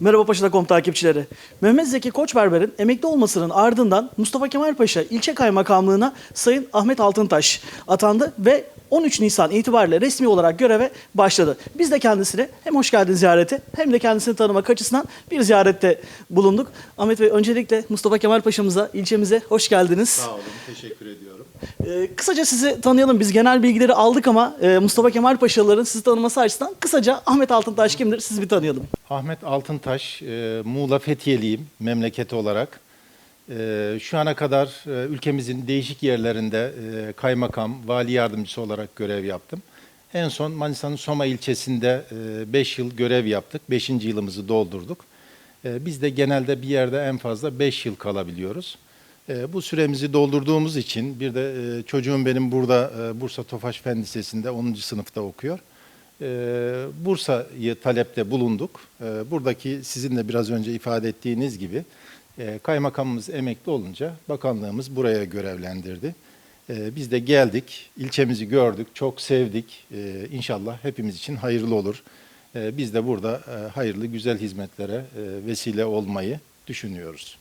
Merhaba Paşa.com takipçileri. Mehmet Zeki Koçberber'in emekli olmasının ardından Mustafa Kemal Paşa ilçe kaymakamlığına Sayın Ahmet Altıntaş atandı ve 13 Nisan itibariyle resmi olarak göreve başladı. Biz de kendisine hem hoş geldin ziyareti hem de kendisini tanımak açısından bir ziyarette bulunduk. Ahmet Bey öncelikle Mustafa Kemal Paşa'mıza, ilçemize hoş geldiniz. Sağ olun, teşekkür ediyorum. Ee, kısaca sizi tanıyalım. Biz genel bilgileri aldık ama e, Mustafa Kemal Paşalıların sizi tanıması açısından kısaca Ahmet Altıntaş kimdir? Siz bir tanıyalım. Ahmet Altıntaş, e, Muğla Fethiyeliyim memleketi olarak. E, Şu ana kadar e, ülkemizin değişik yerlerinde kaymakam, vali yardımcısı olarak görev yaptım. En son Manisa'nın Soma ilçesinde 5 yıl görev yaptık. 5. yılımızı doldurduk. Biz de genelde bir yerde en fazla 5 yıl kalabiliyoruz. Bu süremizi doldurduğumuz için bir de çocuğum benim burada Bursa Tofaş Fen Lisesi'nde 10. sınıfta okuyor. Ee, Bursa'yı talepte bulunduk. Ee, Buradaki sizin de biraz önce ifade ettiğiniz gibi e, kaymakamımız emekli olunca bakanlığımız buraya görevlendirdi. Ee, Biz de geldik, ilçemizi gördük, çok sevdik. İnşallah hepimiz için hayırlı olur. Biz de burada e, hayırlı, güzel hizmetlere e, vesile olmayı düşünüyoruz.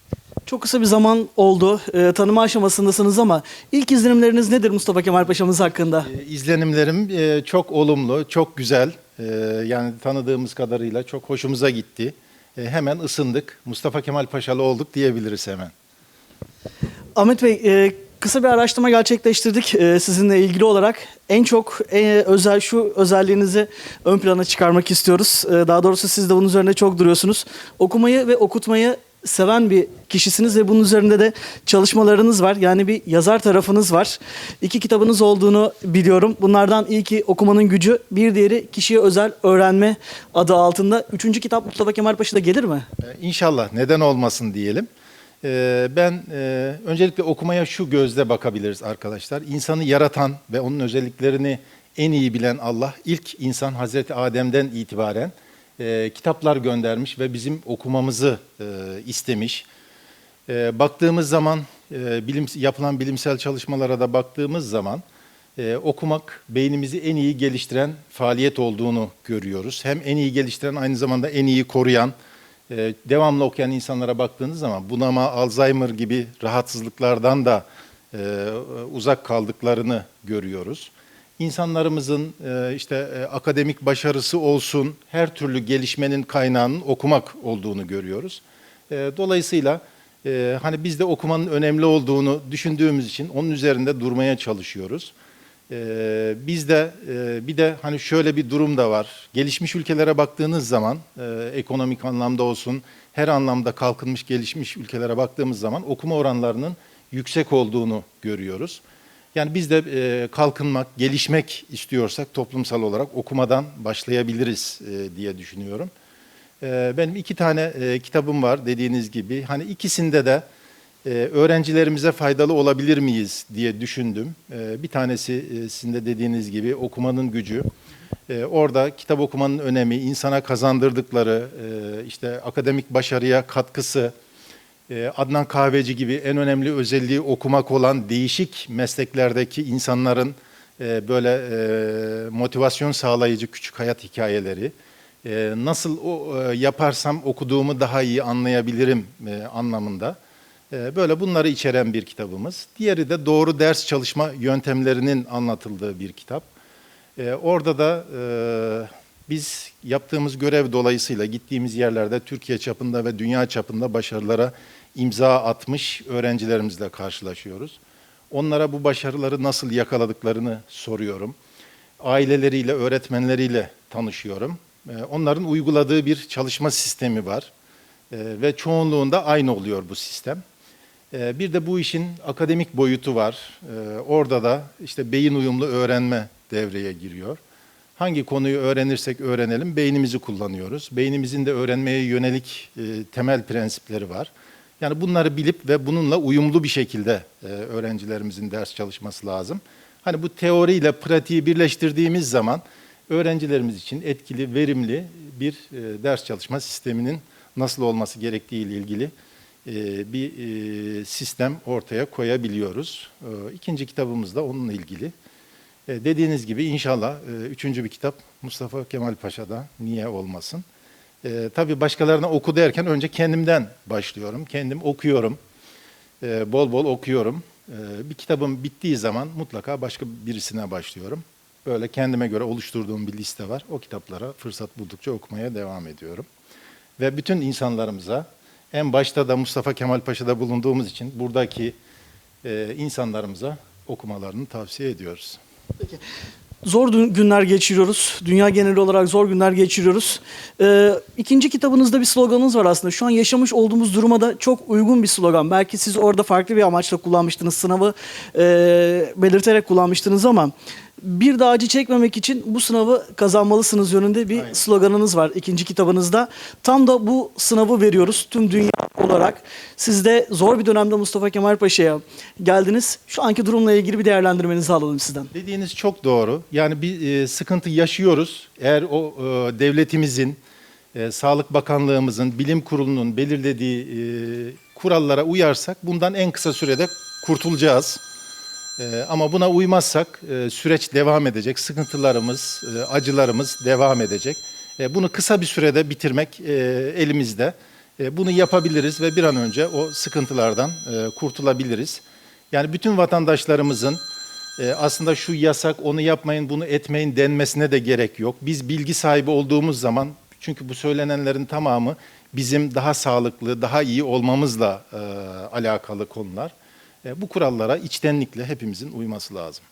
Çok kısa bir zaman oldu. E, tanıma aşamasındasınız ama ilk izlenimleriniz nedir Mustafa Kemal Paşa'mız hakkında? E, İzlenimlerim e, çok olumlu, çok güzel. E, Yani tanıdığımız kadarıyla çok hoşumuza gitti. E, Hemen ısındık. Mustafa Kemal Paşalı olduk diyebiliriz hemen. Ahmet Bey, e, kısa bir araştırma gerçekleştirdik e, sizinle ilgili olarak. En çok e, özel şu özelliğinizi ön plana çıkarmak istiyoruz. E, daha doğrusu siz de bunun üzerine çok duruyorsunuz. Okumayı ve okutmayı seven bir kişisiniz ve bunun üzerinde de çalışmalarınız var. Yani bir yazar tarafınız var. İki kitabınız olduğunu biliyorum. Bunlardan ilki Okumanın Gücü, bir diğeri Kişiye Özel Öğrenme adı altında. Üçüncü kitap Mustafa Kemal Paşa'da gelir mi? E, İnşallah neden olmasın diyelim. E, Ben e, öncelikle okumaya şu gözle bakabiliriz arkadaşlar. İnsanı yaratan ve onun özelliklerini en iyi bilen Allah ilk insan Hazreti Adem'den itibaren e, kitaplar göndermiş ve bizim okumamızı e, istemiş. E, baktığımız zaman e, bilim yapılan bilimsel çalışmalara da baktığımız zaman e, okumak beynimizi en iyi geliştiren faaliyet olduğunu görüyoruz. Hem en iyi geliştiren aynı zamanda en iyi koruyan, e, devamlı okuyan insanlara baktığınız zaman bunama, Alzheimer gibi rahatsızlıklardan da e, uzak kaldıklarını görüyoruz. İnsanlarımızın e, işte e, akademik başarısı olsun, her türlü gelişmenin kaynağının okumak olduğunu görüyoruz. E, dolayısıyla hani biz de okumanın önemli olduğunu düşündüğümüz için onun üzerinde durmaya çalışıyoruz. E, biz de bir de hani şöyle bir durum da var. Gelişmiş ülkelere baktığınız zaman ekonomik anlamda olsun, her anlamda kalkınmış gelişmiş ülkelere baktığımız zaman okuma oranlarının yüksek olduğunu görüyoruz. Yani biz de e, kalkınmak, gelişmek istiyorsak toplumsal olarak okumadan başlayabiliriz e, diye düşünüyorum. E, benim iki tane e, kitabım var dediğiniz gibi. Hani ikisinde de e, öğrencilerimize faydalı olabilir miyiz diye düşündüm. E, bir tanesi e, sizin de dediğiniz gibi okumanın gücü. E, orada kitap okumanın önemi, insana kazandırdıkları, e, işte akademik başarıya katkısı, Adnan Kahveci gibi en önemli özelliği okumak olan değişik mesleklerdeki insanların e, böyle e, motivasyon sağlayıcı küçük hayat hikayeleri. E, Nasıl o yaparsam okuduğumu daha iyi anlayabilirim anlamında. Böyle bunları içeren bir kitabımız. Diğeri de doğru ders çalışma yöntemlerinin anlatıldığı bir kitap. Orada da biz yaptığımız görev dolayısıyla gittiğimiz yerlerde Türkiye çapında ve dünya çapında başarılara imza atmış öğrencilerimizle karşılaşıyoruz. Onlara bu başarıları nasıl yakaladıklarını soruyorum. Aileleriyle, öğretmenleriyle tanışıyorum. E, Onların uyguladığı bir çalışma sistemi var E, ve çoğunluğunda aynı oluyor bu sistem. E, Bir de bu işin akademik boyutu var. Orada da işte beyin uyumlu öğrenme devreye giriyor. Hangi konuyu öğrenirsek öğrenelim beynimizi kullanıyoruz. Beynimizin de öğrenmeye yönelik e, temel prensipleri var. Yani bunları bilip ve bununla uyumlu bir şekilde e, öğrencilerimizin ders çalışması lazım. Hani bu teoriyle pratiği birleştirdiğimiz zaman öğrencilerimiz için etkili, verimli bir e, ders çalışma sisteminin nasıl olması gerektiği ile ilgili e, bir e, sistem ortaya koyabiliyoruz. E, İkinci kitabımız da onunla ilgili. E, Dediğiniz gibi inşallah e, üçüncü bir kitap Mustafa Kemal Paşa'da niye olmasın. E, tabii başkalarına oku derken önce kendimden başlıyorum. Kendim okuyorum. E, bol bol okuyorum. E, bir kitabım bittiği zaman mutlaka başka birisine başlıyorum. Böyle kendime göre oluşturduğum bir liste var. O kitaplara fırsat buldukça okumaya devam ediyorum. Ve bütün insanlarımıza en başta da Mustafa Kemal Paşa'da bulunduğumuz için buradaki e, insanlarımıza okumalarını tavsiye ediyoruz. Zor günler geçiriyoruz. Dünya geneli olarak zor günler geçiriyoruz. Ee, ikinci kitabınızda bir sloganınız var aslında. Şu an yaşamış olduğumuz duruma da çok uygun bir slogan. Belki siz orada farklı bir amaçla kullanmıştınız. Sınavı e, belirterek kullanmıştınız ama bir daha acı çekmemek için bu sınavı kazanmalısınız yönünde bir Aynen. sloganınız var ikinci kitabınızda. Tam da bu sınavı veriyoruz tüm dünya olarak. Siz de zor bir dönemde Mustafa Kemal Paşa'ya geldiniz. Şu anki durumla ilgili bir değerlendirmenizi alalım sizden. Dediğiniz çok doğru. Yani bir e, sıkıntı yaşıyoruz. Eğer o e, devletimizin, e, Sağlık Bakanlığımızın, Bilim Kurulu'nun belirlediği e, kurallara uyarsak bundan en kısa sürede kurtulacağız. E, ama buna uymazsak e, süreç devam edecek. Sıkıntılarımız, e, acılarımız devam edecek. E, bunu kısa bir sürede bitirmek e, elimizde. E, bunu yapabiliriz ve bir an önce o sıkıntılardan e, kurtulabiliriz. Yani bütün vatandaşlarımızın e, aslında şu yasak, onu yapmayın, bunu etmeyin denmesine de gerek yok. Biz bilgi sahibi olduğumuz zaman, çünkü bu söylenenlerin tamamı bizim daha sağlıklı, daha iyi olmamızla alakalı konular. Bu kurallara içtenlikle hepimizin uyması lazım.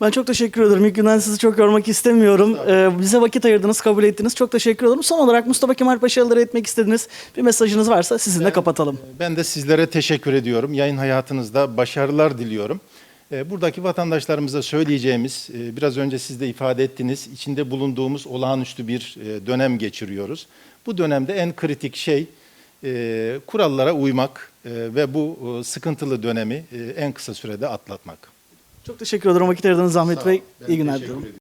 Ben çok teşekkür ederim. İlk günden sizi çok yormak istemiyorum. Ee, bize vakit ayırdınız, kabul ettiniz. Çok teşekkür ederim. Son olarak Mustafa Kemal Paşalılara etmek istediğiniz bir mesajınız varsa sizinle kapatalım. Ben de sizlere teşekkür ediyorum. Yayın hayatınızda başarılar diliyorum. E, Buradaki vatandaşlarımıza söyleyeceğimiz, e, biraz önce siz de ifade ettiniz, içinde bulunduğumuz olağanüstü bir e, dönem geçiriyoruz. Bu dönemde en kritik şey e, kurallara uymak e, ve bu e, sıkıntılı dönemi e, en kısa sürede atlatmak. Çok teşekkür ederim vakit ayırdığınız Zahmet. Bey. İyi günler diliyorum.